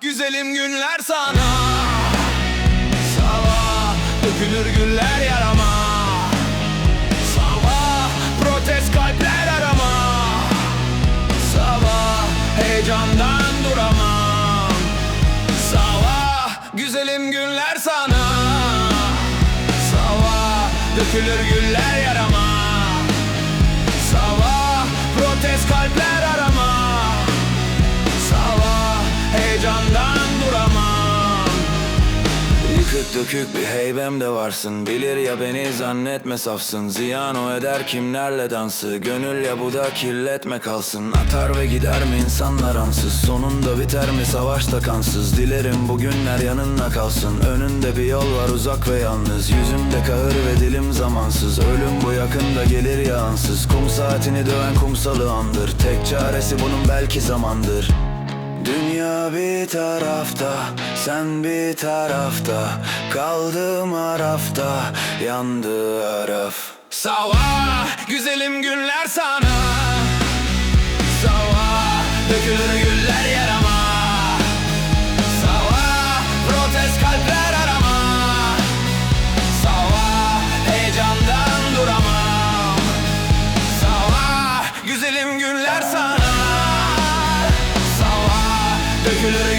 Güzelim günler sana. Sabah dökülür güller yarama. Sabah protest kalpler arama. Sabah heyecandan duramam. Sabah güzelim günler sana. Sabah dökülür güller yarama heyecandan duramam. Yıkık dökük bir heybem de varsın. Bilir ya beni zannetme safsın. Ziyan o eder kimlerle dansı. Gönül ya bu da kirletme kalsın. Atar ve gider mi insanlar ansız? Sonunda biter mi savaşta kansız? Dilerim bugünler yanınla kalsın. Önünde bir yol var uzak ve yalnız. Yüzümde kahır ve dilim zamansız. Ölüm bu yakında gelir ya ansız. Kum saatini döven kumsalı andır. Tek çaresi bunun belki zamandır Dünya bir tarafta, sen bir tarafta Kaldım arafta, yandı araf. Sabah, güzelim günler sana. Sabah, dökülür güller yarama Sabah, güzelim